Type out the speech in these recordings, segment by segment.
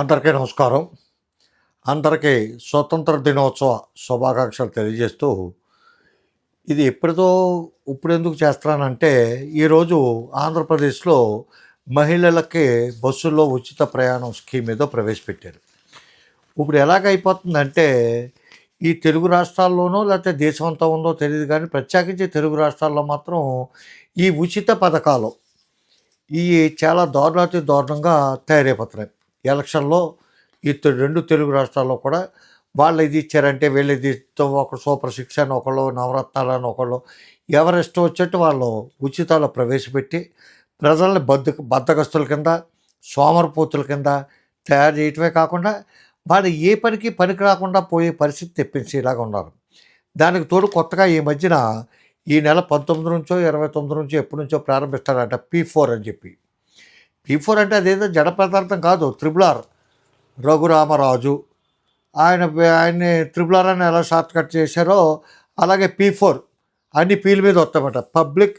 అందరికీ నమస్కారం. అందరికీ స్వతంత్ర దినోత్సవ శుభాకాంక్షలు తెలియజేస్తూ ఇది ఎప్పటితో ఇప్పుడు ఎందుకు చేస్తున్నానంటే ఈరోజు ఆంధ్రప్రదేశ్లో మహిళలకి బస్సుల్లో ఉచిత ప్రయాణం స్కీమ్ ఏదో ప్రవేశపెట్టారు. ఇప్పుడు ఎలాగైపోతుందంటే ఈ తెలుగు రాష్ట్రాల్లోనో లేకపోతే దేశం అంతా ఉందో తెలియదు కానీ ప్రత్యేకించి తెలుగు రాష్ట్రాల్లో మాత్రం ఈ ఉచిత పథకాలు ఈ చాలా దారుణాతి దారుణంగా తయారైపోతున్నాయి. ఎలక్షన్లో ఈ రెండు తెలుగు రాష్ట్రాల్లో కూడా వాళ్ళు ఇది ఇచ్చారంటే వీళ్ళు ఇది ఇస్తాం ఒకరు సూపర్ సిక్స్ అని ఒకళ్ళు నవరత్నాలు అని ఒకళ్ళు ఎవరి ఇష్టం వచ్చేట్టు వాళ్ళు ఉచితాలు ప్రవేశపెట్టి ప్రజల్ని బద్ద బద్దగస్తుల కింద సోమరపోతుల కింద తయారు చేయటమే కాకుండా వాళ్ళు ఏ పనికి పనికి రాకుండా పోయే పరిస్థితి తెప్పించేలాగా ఉన్నారు. దానికి తోడు కొత్తగా ఈ మధ్యన ఈ నెల పంతొమ్మిది నుంచో ఇరవై తొమ్మిది నుంచో ఎప్పటి నుంచో ప్రారంభిస్తారంట పీ ఫోర్ అని చెప్పి. పీ ఫోర్ అంటే అదేదో జడ పదార్థం కాదు త్రిబుల్ ఆర్ రఘురామరాజు. ఆయన ఆయన్ని త్రిబుల్ ఆర్ అని ఎలా షార్ట్ కట్ చేశారో అలాగే పీ ఫోర్ అన్ని పీల మీద వస్తామట పబ్లిక్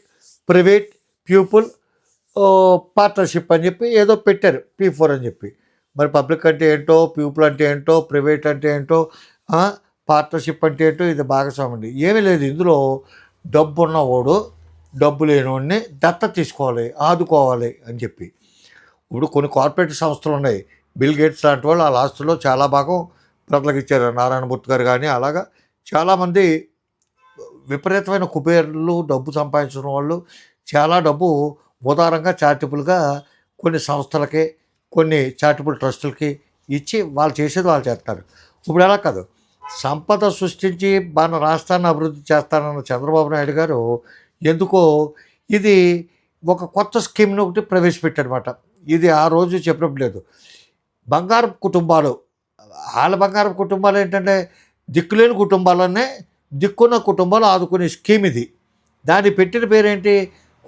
ప్రైవేట్ ప్యూపుల్ పార్ట్నర్షిప్ అని చెప్పి ఏదో పెట్టారు పీ ఫోర్ అని చెప్పి. మరి పబ్లిక్ అంటే ఏంటో పీపుల్ అంటే ఏంటో ప్రైవేట్ అంటే ఏంటో పార్ట్నర్షిప్ అంటే ఏంటో ఇది భాగస్వామ్యం ఏమీ లేదు ఇందులో డబ్బు ఉన్నవాడు డబ్బు లేనివాడిని దత్త తీసుకోవాలి ఆదుకోవాలి అని చెప్పి. ఇప్పుడు కొన్ని కార్పొరేట్ సంస్థలు ఉన్నాయి. బిల్ గేట్స్ లాంటి వాళ్ళు ఆ లాస్ట్లో చాలా భాగం ప్రజలకు ఇచ్చారు నారాయణమూర్తి గారు కానీ అలాగా చాలామంది విపరీతమైన కుబేర్లు డబ్బు సంపాదించిన వాళ్ళు చాలా డబ్బు ఉదారంగా చారిటబుల్గా కొన్ని సంస్థలకి కొన్ని చారిటబుల్ ట్రస్టులకి ఇచ్చి వాళ్ళు చేసేది వాళ్ళు చేస్తారు ఇప్పుడు ఎలా కాదు. సంపద సృష్టించి మన రాష్ట్రాన్ని అభివృద్ధి చేస్తానన్న చంద్రబాబు నాయుడు గారు ఎందుకో ఇది ఒక కొత్త స్కీమ్ని ఒకటి ప్రవేశపెట్టాడనమాట ఇది ఆ రోజు చెప్పడం లేదు. బంగారపు కుటుంబాలు వాళ్ళ బంగారపు కుటుంబాలు ఏంటంటే దిక్కులేని కుటుంబాలనే దిక్కున్న కుటుంబాలు ఆదుకునే స్కీమ్ ఇది. దాన్ని పెట్టిన పేరేంటి?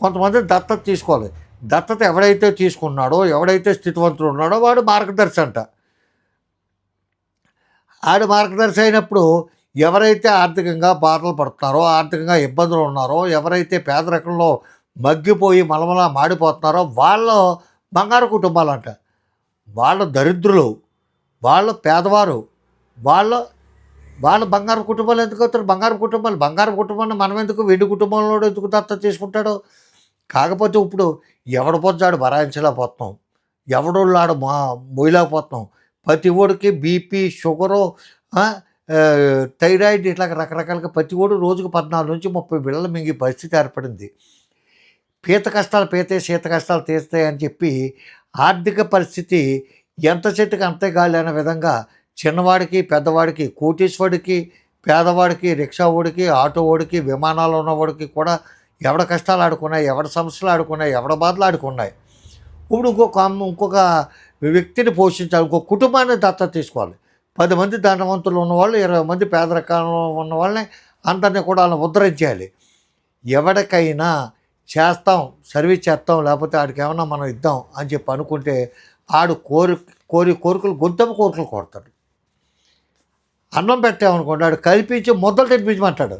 కొంతమంది దత్తత తీసుకోవాలి. దత్తత ఎవడైతే తీసుకున్నాడో ఎవడైతే స్థితివంతుడు ఉన్నాడో వాడు మార్గదర్శి అంట. ఆడు మార్గదర్శి అయినప్పుడు ఎవరైతే ఆర్థికంగా బాధలు పడుతున్నారో ఆర్థికంగా ఇబ్బందులు ఉన్నారో ఎవరైతే పేదరికంలో మగ్గిపోయి మలమల మాడిపోతున్నారో వాళ్ళ బంగారు కుటుంబాలు అంట వాళ్ళ దరిద్రులు వాళ్ళ పేదవారు వాళ్ళ వాళ్ళ బంగారు కుటుంబాలు ఎందుకు అవుతారు? బంగారు కుటుంబాలు బంగారు కుటుంబాన్ని మనం ఎందుకు వెండి కుటుంబంలో ఎందుకు దత్త తీసుకుంటాడో కాకపోతే ఇప్పుడు ఎవడ పొద్దాడు భరాయించలేకపోతున్నాం ఎవడోళ్ళాడు మా మొయ్యలేకపోతున్నాం ప్రతి ఓడికి బీపీ షుగరు థైరాయిడ్ ఇట్లా రకరకాలుగా ప్రతి ఓడు రోజుకు పద్నాలుగు నుంచి ముప్పై బిళ్ళలు మింగి పరిస్థితి ఏర్పడింది. పీత కష్టాలు పీతే శీత కష్టాలు తీస్తాయి అని చెప్పి ఆర్థిక పరిస్థితి ఎంత చెట్టుకి అంతే గాలి అనే విధంగా చిన్నవాడికి పెద్దవాడికి కోటీశ్వడికి పేదవాడికి రిక్షా ఓడికి ఆటో ఓడికి విమానాలు ఉన్నవాడికి కూడా ఎవడ కష్టాలు ఆడుకున్నాయి ఎవడ సమస్యలు ఆడుకున్నాయి ఎవడ బాధలు ఆడుకున్నాయి. ఇప్పుడు ఇంకొక ఇంకొక వ్యక్తిని పోషించాలి ఇంకొక కుటుంబాన్ని దత్తత తీసుకోవాలి. పది మంది ధనవంతులు ఉన్నవాళ్ళు ఇరవై మంది పేదరికంలో ఉన్న వాళ్ళని అందరినీ కూడా వాళ్ళని ఉద్ధరించాలి ఎవరికైనా చేస్తాం సర్వీస్ చేస్తాం లేకపోతే ఆడికి ఏమన్నా మనం ఇద్దాం అని చెప్పి అనుకుంటే ఆడు కోరి కోరి కోరికలు గొంతమ్మ కోరికలు కొడతాడు అన్నం పెట్టామనుకోండి ఆడు కల్పించి ముద్దలు తినిపించమంటాడు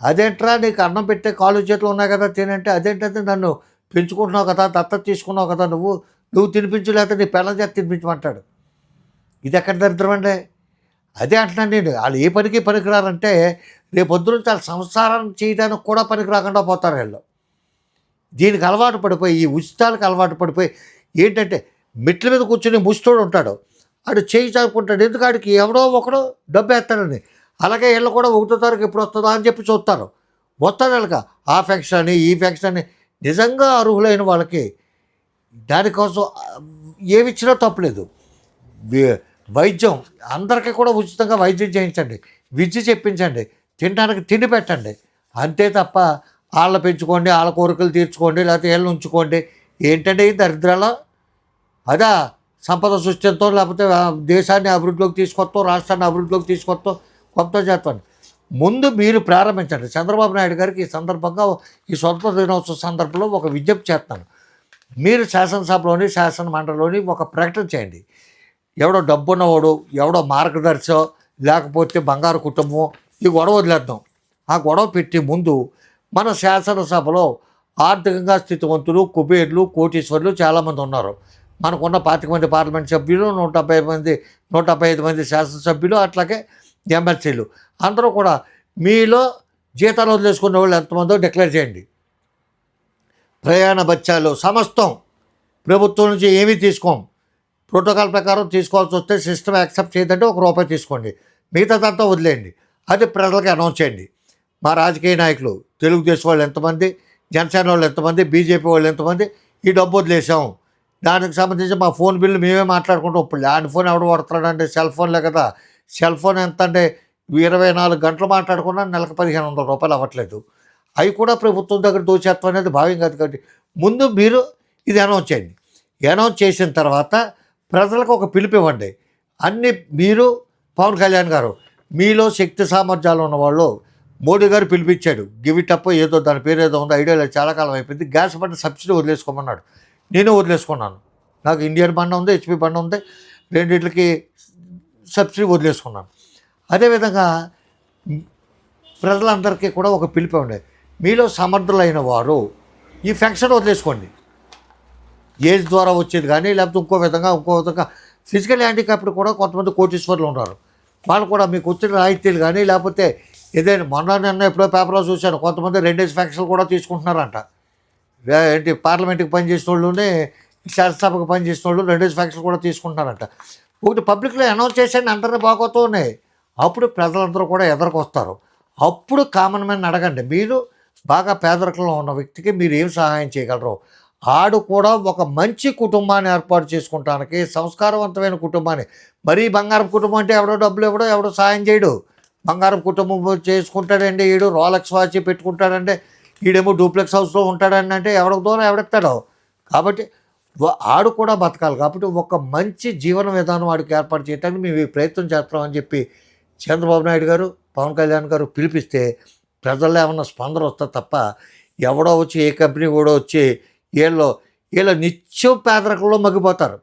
అదేంట్రా నీకు అన్నం పెట్టే కాలు చేతులు ఉన్నాయి కదా తినంటే అదేంటంటే నన్ను పెంచుకుంటున్నావు కదా దత్తత తీసుకున్నావు కదా నువ్వు నువ్వు తినిపించు లేకపోతే నీ పిల్లల చేత తినిపించమంటాడు. ఇది ఎక్కడ దరిద్రం అండి? అదే అంటున్నాను నేను వాళ్ళు ఏ పనికి పనికిరారంటే రేపొద్దు నుంచి వాళ్ళ సంసారం చేయడానికి కూడా పనికి రాకుండా పోతారు వీళ్ళు. దీనికి అలవాటు పడిపోయి ఈ ఉచితాలకు అలవాటు పడిపోయి ఏంటంటే మెట్ల మీద కూర్చొని ముష్టోడు ఉంటాడు. ఆడు చేయి చాపుకుంటాడు. ఎందుకు ఆడికి ఎవడో ఒకడో డబ్బు వేస్తాడని. అలాగే వీళ్ళు కూడా ఒకటో తారీఖు ఎప్పుడు వస్తుందా అని చెప్పి చూస్తారు. వస్తాడు వెళ్ళక ఆ ఫెక్షన్ అని ఈ ఫెక్షన్ అని నిజంగా అర్హులైన వాళ్ళకి దానికోసం ఏమిచ్చినా ఏమి తప్పలేదు వైద్యం అందరికీ కూడా ఉచితంగా వైద్యం చేయించండి. విద్య చెప్పించండి. తినడానికి తిండి పెట్టండి. అంతే తప్ప వాళ్ళ పెంచుకోండి వాళ్ళ కోరికలు తీర్చుకోండి లేకపోతే వీళ్ళని ఉంచుకోండి. ఏంటంటే ఈ దరిద్రాల అదా సంపద సృష్టితో లేకపోతే దేశాన్ని అభివృద్ధిలోకి తీసుకొస్తాం రాష్ట్రాన్ని అభివృద్ధిలోకి తీసుకొస్తాం కొత్త చేస్తాను ముందు మీరు ప్రారంభించండి. చంద్రబాబు నాయుడు గారికి ఈ సందర్భంగా ఈ స్వతంత్ర దినోత్సవ సందర్భంలో ఒక విజ్ఞప్తి చేస్తాను. మీరు శాసనసభలోని శాసన మండలిలోని ఒక ప్రకటన చేయండి. ఎవడో డబ్బున్నవాడు ఎవడో మార్గదర్శో లేకపోతే బంగారు కుటుంబం ఈ గొడవ వదిలేద్దాం. ఆ గొడవ పెట్టి ముందు మన శాసనసభలో ఆర్థికంగా స్థితివంతులు కుబేర్లు కోటీశ్వరులు చాలామంది ఉన్నారు. మనకున్న పాతిక మంది పార్లమెంట్ సభ్యులు నూట డెబ్బై మంది నూట డెబ్బై ఐదు మంది శాసనసభ్యులు అట్లాగే ఎమ్మెల్సీలు. అందరూ కూడా మీలో జీతాలు వదిలేసుకున్న వాళ్ళు ఎంతమందో డిక్లేర్ చేయండి. ప్రయాణ బత్యాలు సమస్తం ప్రభుత్వం నుంచి ఏమీ తీసుకోం. ప్రోటోకాల్ ప్రకారం తీసుకోవాల్సి వస్తే సిస్టమ్ యాక్సెప్ట్ చేయదంటే ఒక రూపాయి తీసుకోండి. మిగతాదంతా వదిలేయండి. అది ప్రజలకు అనౌన్స్ చేయండి. మా రాజకీయ నాయకులు తెలుగుదేశం వాళ్ళు ఎంతమంది జనసేన వాళ్ళు ఎంతమంది బీజేపీ వాళ్ళు ఎంతమంది ఈ డబ్బు వదిలేసాం దానికి సంబంధించి మా ఫోన్ బిల్లు మేమే మాట్లాడుకుంటాం. ఇప్పుడు ల్యాండ్ ఫోన్ ఎవడు పడుతున్నాడంటే సెల్ ఫోన్లే కదా. సెల్ ఫోన్ ఎంత అంటే ఇరవై నాలుగు గంటలు మాట్లాడుకున్నా నెలకు పదిహేను వందల రూపాయలు అవ్వట్లేదు. అవి కూడా ప్రభుత్వం దగ్గర దోచేత్వం అనేది భావ్యం కాదు కాబట్టి ముందు మీరు ఇది అనౌన్స్ చేయండి. అనౌన్స్ చేసిన తర్వాత ప్రజలకు ఒక పిలుపు ఇవ్వండి. అన్ని మీరు పవన్ కళ్యాణ్ గారు మీలో శక్తి సామర్థ్యాలు ఉన్నవాళ్ళు మోడీ గారు పిలిపించాడు గివ్ ఇట్ అప్ ఏదో దాని పేరు ఏదో ఉందో ఐడియా లేదు చాలా కాలం అయిపోయింది గ్యాస్ బండ సబ్సిడీ వదిలేసుకోమన్నాడు. నేను వదిలేసుకున్నాను. నాకు ఇండియన్ బండ ఉంది హెచ్పి బండ ఉంది రెండింటికి సబ్సిడీ వదిలేసుకున్నాను. అదేవిధంగా ప్రజలందరికీ కూడా ఒక పిలుపు ఉండే మీలో సమర్థులైన వారు ఈ ఫెన్షన్ వదిలేసుకోండి. ఏజ్ ద్వారా వచ్చేది కానీ లేకపోతే ఇంకో విధంగా ఇంకో విధంగా ఫిజికల్ హ్యాండిక్యాప్డ్ కూడా కొంతమంది కోటీశ్వర్లు ఉన్నారు. వాళ్ళు కూడా మీకు వచ్చిన రాయితీలు కానీ లేకపోతే ఇదే మొన్న నిన్న ఎప్పుడో పేపర్లో చూశాను. కొంతమంది రెండేసి ఫ్యాక్షన్లు కూడా తీసుకుంటున్నారంట. ఏంటి పార్లమెంట్కి పనిచేసిన వాళ్ళుని శాసనసభకు పనిచేసిన వాళ్ళు రెండేసి ఫ్యాక్షన్లు కూడా తీసుకుంటున్నారంట. ఒకటి పబ్లిక్లో అనౌన్స్ చేసేయండి అందరినీ బాగోతూ ఉన్నాయి. అప్పుడు ప్రజలందరూ కూడా ఎదురుకొస్తారు. అప్పుడు కామన్ మ్యాన్ అడగండి మీరు బాగా పేదరికంలో ఉన్న వ్యక్తికి మీరు ఏం సహాయం చేయగలరు? ఆడు కూడా ఒక మంచి కుటుంబాన్ని ఏర్పాటు చేసుకుంటానికి సంస్కారవంతమైన కుటుంబాన్ని మరీ బంగారం కుటుంబం అంటే ఎవడో డబ్బులు ఎవడో ఎవడో సాయం చేయడు. బంగారం కుటుంబం చేసుకుంటాడండి ఈడు రోలక్స్ వాచ్ పెట్టుకుంటాడంటే ఈడేమో డూప్లెక్స్ హౌస్లో ఉంటాడని అంటే ఎవరికి దూరం ఎవడెక్తాడో కాబట్టి ఆడు కూడా బతకాలి. కాబట్టి ఒక మంచి జీవన విధానం వాడికి ఏర్పాటు చేయడానికి మేము ప్రయత్నం చేస్తామని చెప్పి చంద్రబాబు నాయుడు గారు పవన్ కళ్యాణ్ గారు పిలిపిస్తే ప్రజల్లో ఏమన్నా స్పందన వస్తుంది తప్ప ఎవడో వచ్చి ఏ కంపెనీ కూడా వచ్చి వీళ్ళు వీళ్ళు నిత్యం పేదరికంలో మగ్గిపోతారు.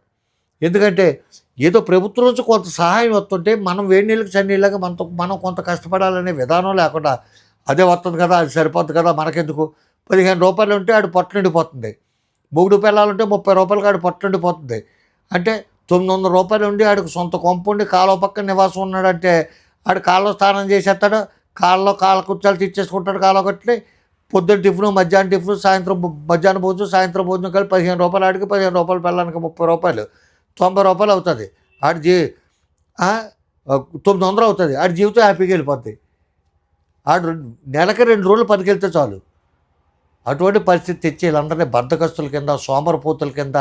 ఎందుకంటే ఏదో ప్రభుత్వం నుంచి కొంత సహాయం వస్తుంటే మనం వేడి నీళ్ళకి చన్నీళ్ళకి మనతో మనం కొంత కష్టపడాలనే విధానం లేకుండా అదే వస్తుంది కదా అది సరిపోతుంది కదా మనకెందుకు? పదిహేను రూపాయలు ఉంటే ఆడు పొట్ట నిండిపోతుంది. మూడు పిల్లలు ఉంటే ముప్పై రూపాయలకి ఆడు పొట్ట నిండిపోతుంది. అంటే తొమ్మిది వందల రూపాయలు ఉండి ఆడికి సొంత కొంపు ఉండి కాలువ పక్కన నివాసం ఉన్నాడంటే ఆడు కాళ్ళలో స్నానం చేసేస్తాడు కాళ్ళలో కాళ్ళ కుర్చాలు తెచ్చేసుకుంటాడు కాలువ కట్టి పొద్దున్న టిఫిన్ మధ్యాహ్నం టిఫిన్ సాయంత్రం మధ్యాహ్నం భోజనం సాయంత్రం భోజనం కలిపి పదిహేను రూపాయలు ఆడికి పదిహేను రూపాయలు పిల్లలకి ముప్పై రూపాయలు. తొంభై రూపాయలు అవుతుంది. ఆడి జీ తొమ్మిది వందలు అవుతుంది. ఆడి జీవితం హ్యాపీగా వెళ్ళిపోద్ది. ఆడు రెండు- నెలకి రెండు రోజులు పనికెళ్తే చాలు. అటువంటి పరిస్థితి తెచ్చి వీళ్ళందరినీ బద్దకస్తుల కింద సోమరపోతుల కింద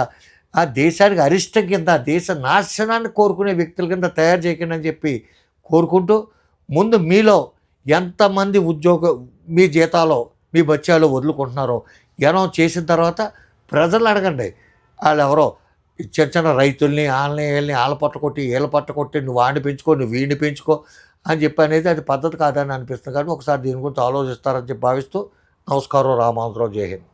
ఆ దేశానికి అరిష్టం కింద దేశ నాశనాన్ని కోరుకునే వ్యక్తుల కింద తయారు చేయకండి అని చెప్పి కోరుకుంటూ ముందు మీలో ఎంతమంది ఉద్యోగ మీ జీతాలో మీ బత్యాలు వదులుకుంటున్నారో ఎనం చేసిన తర్వాత ప్రజలు అడగండి. వాళ్ళు ఎవరో చిన్న చిన్న రైతుల్ని వాళ్ళని వీళ్ళని వాళ్ళ పట్ట కొట్టి వీళ్ళ పట్ట కొట్టి నువ్వు వాడిని పెంచుకో నువ్వు వీడిని పెంచుకో అని చెప్పి అనేది అది పద్ధతి కాదని అనిపిస్తుంది. కానీ ఒకసారి దీని గురించి ఆలోచిస్తారని చెప్పి భావిస్తూ నమస్కారం రామాంతరావు జై హింద్.